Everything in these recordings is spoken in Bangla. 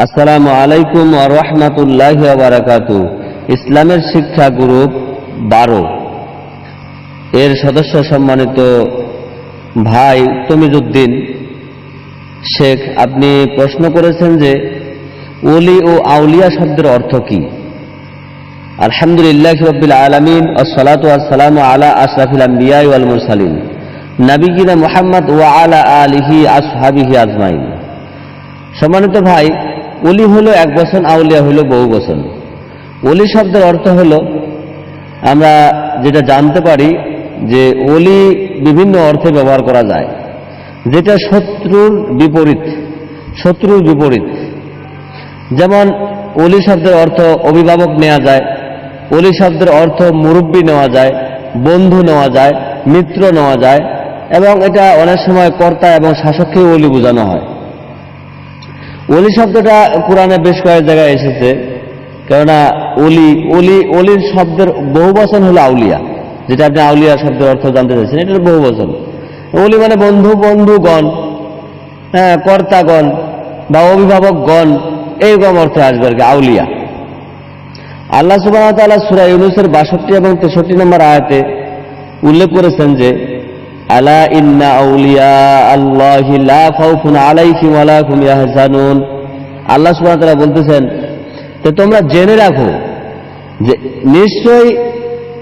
আসসালামু আলাইকুম রহমতুল্লাহ বারাকাতু। ইসলামের শিক্ষা গ্রুপ বারো। এর সদস্য সম্মানিত ভাই তমিজুদ্দিন শেখ, আপনি প্রশ্ন করেছেন যে ওলি ও আউলিয়া শব্দের অর্থ কি? আলহামদুলিল্লাহ রব্বিল আলমিন, আসসালাতু আসসালামু আলা আশরাফিল আম্বিয়া ওয়াল মুরসালিন নাবিগিনা মুহাম্মদ ওয়া আলা আলিহি আসহাবিহি আজমাইন। সম্মানিত ভাই অলি হলো এক বচন, আউলিয়া হলো বহু বচন। অলি শব্দের অর্থ হলো, আমরা যেটা জানতে পারি যে অলি বিভিন্ন অর্থে ব্যবহার করা যায়। যেটা শত্রুর বিপরীত শত্রুর বিপরীত। যেমন অলি শব্দের অর্থ অভিভাবক নেওয়া যায় অলি শব্দের অর্থ মুরব্বী নেওয়া যায়, বন্ধু নেওয়া যায়, মিত্র নেওয়া যায়, এবং এটা অনেক সময় কর্তা এবং শাসককেও অলি বোঝানো হয়। অলি শব্দটা কোরআনে বেশ কয়েক জায়গায় এসেছে। কেননা অলি অলি অলির শব্দের বহু বচন হলো আউলিয়া, যেটা আপনি আউলিয়া শব্দের অর্থ জানতে চাইছেন, এটার বহু বচন। অলি মানে বন্ধু, বন্ধুগণ হ্যাঁ কর্তাগণ বা অভিভাবকগণ, এইরকম অর্থে আসবে আর কি, আউলিয়া। আল্লাহ সুবাহ তাআলা সূরা ইউনূসের 62 এবং 63 নম্বর আয়াতে উল্লেখ করেছেন যে আলা ইন্না আউলিয়া আল্লাহি লা খাউফুন আলাইহিম ওয়া লা হুম ইয়াহজানুন। আল্লাহ সুবহানাহু ওয়া বলতেছেন, তো তোমরা জেনে রাখো যে নিশ্চয়ই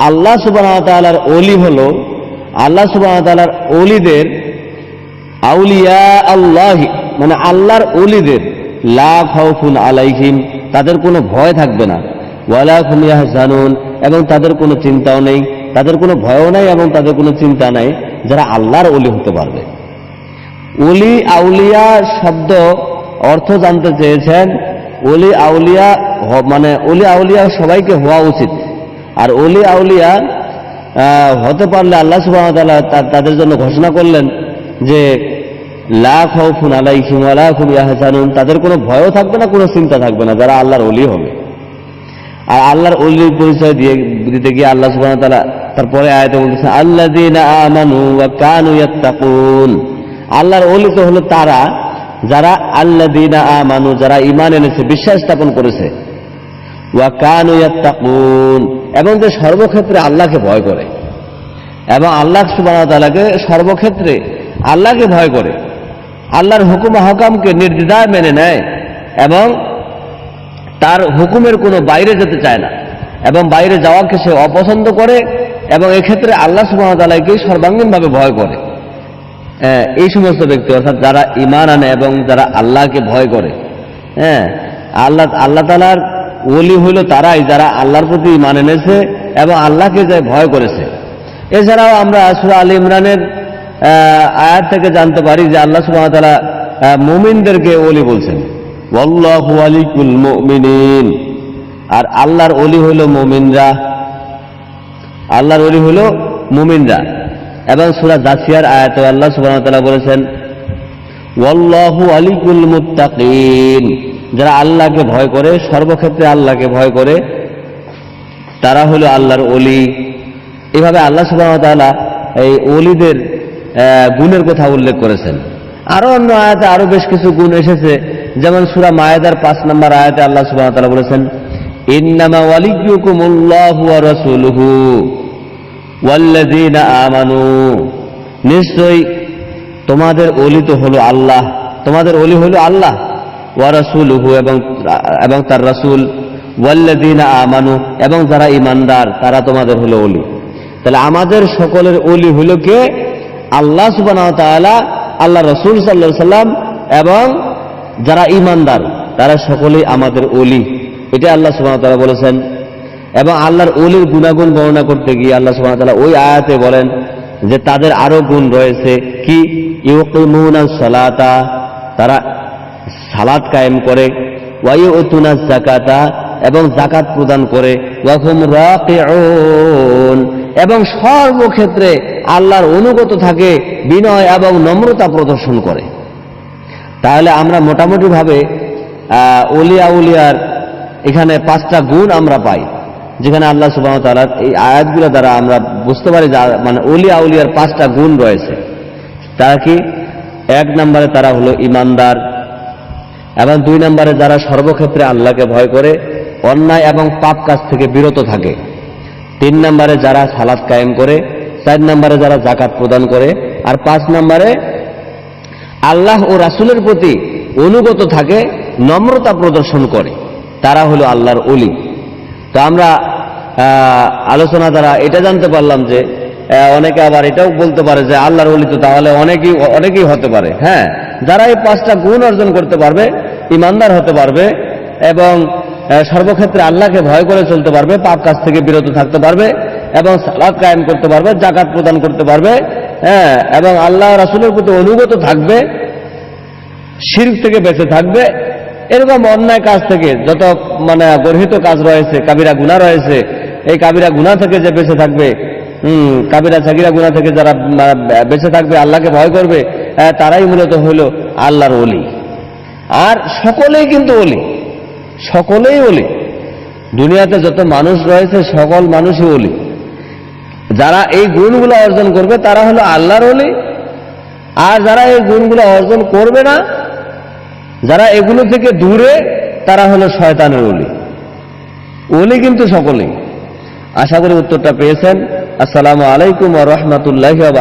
আল্লাহ সুবহানাহু ওয়া তাআলার ওলি হলো, আল্লাহ সুবহানাহু ওয়া ওলিদের আউলিয়া আল্লাহি মানে আল্লাহর ওলিদের লা খাউফুন আলাইহিম, তাদের কোনো ভয় থাকবে না। ওয়ালা হুম ইয়াহজানুন, এবং তাদের কোনো চিন্তাও নেই, তাদের কোনো ভয়ও নাই এবং তাদের কোনো চিন্তা নাই। যারা আল্লাহর অলি হতে পারবে। অলি আউলিয়া শব্দ অর্থ জানতে চেয়েছেন অলি আউলিয়া মানে অলি আউলিয়া সবাইকে হওয়া উচিত। আর অলি আউলিয়া হতে পারলে আল্লাহ সুবাহ তাদের জন্য ঘোষণা করলেন যে, লা খাউফুন আলাইহিম ওয়া লা হুম ইয়াহজানুন। তাদের কোনো ভয়ও থাকবে না, কোনো চিন্তা থাকবে না, যারা আল্লাহর অলি হবে। আর আল্লাহর অলির পরিচয় দিয়ে দিতে গিয়ে আল্লাহ ওয়া তাআলা তারপরে আয়াতে বলতেছে আল্লাযীনা আমানু ওয়া কানু ইয়াত্তাকুন। আল্লাহর অলি তো হলো তারা যারা আল্লাযীনা আমানু, যারা ইমান এনেছে, বিশ্বাস স্থাপন করেছে। ওয়া কানু ইয়াত্তাকুন, এবং যে সর্বক্ষেত্রে আল্লাহকে ভয় করে। এবং আল্লাহ সুবহানাহু ওয়া তাআলাকে সর্বক্ষেত্রে আল্লাহকে ভয় করে। আল্লাহর হুকুম হকামকে নির্দ্বিধায় মেনে নেয়। এবং তার হুকুমের কোনো বাইরে যেতে চায় না। এবং বাইরে যাওয়াকে সে অপছন্দ করে এবং এক্ষেত্রে আল্লাহ সুবাহতালাকে সর্বাঙ্গীনভাবে ভয় করে। হ্যাঁ, এই সমস্ত ব্যক্তি অর্থাৎ যারা ইমান আনে এবং যারা আল্লাহকে ভয় করে। হ্যাঁ আল্লাহ আল্লাহ তালার ওলি হইল তারাই যারা আল্লাহর প্রতি ইমান এনেছে এবং আল্লাহকে যে ভয় করেছে। এছাড়াও আমরা সুরা আলী ইমরানের আয়াত থেকে জানতে পারি যে আল্লাহ সুবাহতালা মুমিনদেরকে ওলি বলছেন। আলিকুল মুমিনিন। আর আল্লাহর অলি হইল মুমিনরা। আল্লাহর অলি হইল মুমিনরা। এবং সূরা জাসিয়ার আয়াত আল্লাহ সুবহানাহু বলেছেন, ওয়াল্লাহু আলিকুল মুত্তাকিন। যারা আল্লাহকে ভয় করে, সর্বক্ষেত্রে আল্লাহকে ভয় করে, তারা হলো আল্লাহর অলি এভাবে আল্লাহ সুবহানাহু এই অলিদের গুণের কথা উল্লেখ করেছেন। আরও অন্য আয়াতে আরও বেশ কিছু গুণ এসেছে। যেমন সূরা মায়েদার পাঁচ নম্বর আয়াতে আল্লাহ সুবহানাহু ওয়া তাআলা বলেছেন, ইন্নামা ওয়ালিয়্যুকুমুল্লাহু ওয়া রাসূলুহু ওয়াল্লাযীনা আমানু। নিশ্চয়ই তোমাদের অলি তো হলো আল্লাহ, তোমাদের অলি হলো আল্লাহ, ওয়া রাসূলুহু এবং এবং তার রাসূল, ওয়াল্লাযীনা আমানু, এবং যারা ঈমানদার, তারা তোমাদের হলো অলি তাহলে আমাদের সকলের অলি হলো কে? আল্লাহ সুবহানাহু ওয়া আল্লাহ রসুল সাল্লাল্লাহু সাল্লাম এবং যারা ঈমানদার, তারা সকলেই আমাদের অলি এটা আল্লাহ ওয়া তাআলা বলেছেন। এবং আল্লাহর অলির গুণাগুণ বর্ণনা করতে গিয়ে আল্লাহ সুবহানাহু ওয়া তাআলা ওই আয়াতে বলেন যে তাদের আরও গুণ রয়েছে কি? ইউকিমুনা সালাতা, তারা সালাত কায়েম করে। ওয়াইউতুনা যাকাতা, এবং জাকাত প্রদান করে। ওয়াহুম এবং সর্বক্ষেত্রে আল্লাহর অনুগত থাকে, বিনয় এবং নম্রতা প্রদর্শন করে। তাহলে আমরা মোটামুটিভাবে উলিয়া উলিয়ার এখানে পাঁচটা গুণ আমরা পাই, যেখানে আল্লাহ সুবাহ তালার এই আয়াতগুলো দ্বারা আমরা বুঝতে পারি যে মানে উলিয়া উলিয়ার পাঁচটা গুণ রয়েছে। তারা কি? এক নম্বরে তারা হলো ইমানদার, এবং দুই নম্বরে যারা সর্বক্ষেত্রে আল্লাহকে ভয় করে, অন্যায় এবং পাপ কাজ থেকে বিরত থাকে। তিন নম্বরে যারা সালাদ কায়েম করে, চার নম্বরে যারা জাকাত প্রদান করে, আর পাঁচ নম্বরে আল্লাহ ও রাসুলের প্রতি অনুগত থাকে, নম্রতা প্রদর্শন করে। তারা হলো আল্লাহর অলি তো আমরা আলোচনা দ্বারা এটা জানতে পারলাম যে অনেকে আবার এটাও বলতে পারে যে আল্লাহর অলি তো তাহলে অনেকেই অনেকেই হতে পারে। হ্যাঁ যারা এই পাঁচটা গুণ অর্জন করতে পারবে, ইমানদার হতে পারবে এবং সর্বক্ষেত্রে আল্লাহকে ভয় করে চলতে পারবে, পাপ কাজ থেকে বিরত থাকতে পারবে এবং সালাদ কায়েম করতে পারবে, জাকাত প্রদান করতে পারবে হ্যাঁ এবং আল্লাহ রাসূলের প্রতি অনুগত থাকবে শির্ক থেকে বেঁচে থাকবে এরকম অন্যায় কাজ থেকে যত মানে গর্হিত কাজ রয়েছে কাবিরা গুণা রয়েছে এই কাবিরা গুণা থেকে যে বেঁচে থাকবে হুম কাবিরা সাকিরা গুণা থেকে যারা বেঁচে থাকবে আল্লাহকে ভয় করবে আহ, তারাই মূলত হইল আল্লাহর অলি আর সকলেই কিন্তু অলি সকলেই অলি দুনিয়াতে যত মানুষ রয়েছে সকল মানুষই অলি যারা এই গুণগুলো অর্জন করবে, তারা হলো আল্লাহর অলি আর যারা এই গুণগুলো অর্জন করবে না, যারা এগুলো থেকে দূরে, তারা হলো শয়তানের অলি অলি কিন্তু সকলেই। আশা করি উত্তরটা পেয়েছেন। আসসালামু আলাইকুম ওয়া রাহমাতুল্লাহি ওয়া